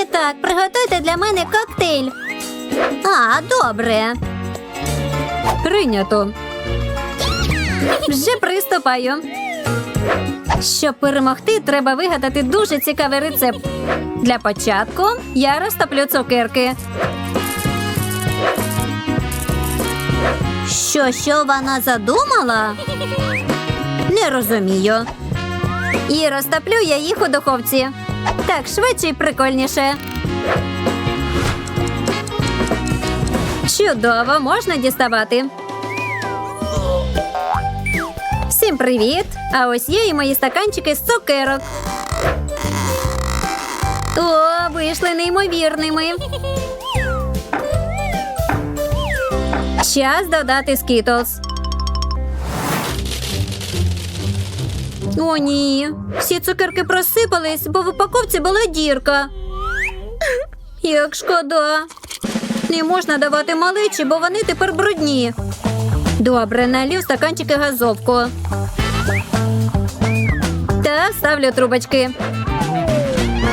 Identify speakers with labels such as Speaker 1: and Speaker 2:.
Speaker 1: І так, приготуйте для мене коктейль. А, добре. Прийнято. Вже приступаю. Щоб перемогти, треба вигадати дуже цікавий рецепт. Для початку я розтоплю цукерки. Що, що вона задумала? Не розумію. І розтоплю я їх у духовці. Так швидше і прикольніше. Чудово, можна діставати. Всім привіт! А ось є і мої стаканчики з цукерок. О, вийшли неймовірними. Час додати скітлз. О, ні. Всі цукерки просипались, бо в упаковці була дірка. Як шкода. Не можна давати малечі, бо вони тепер брудні. Добре, налью в стаканчики газовку. Та ставлю трубочки.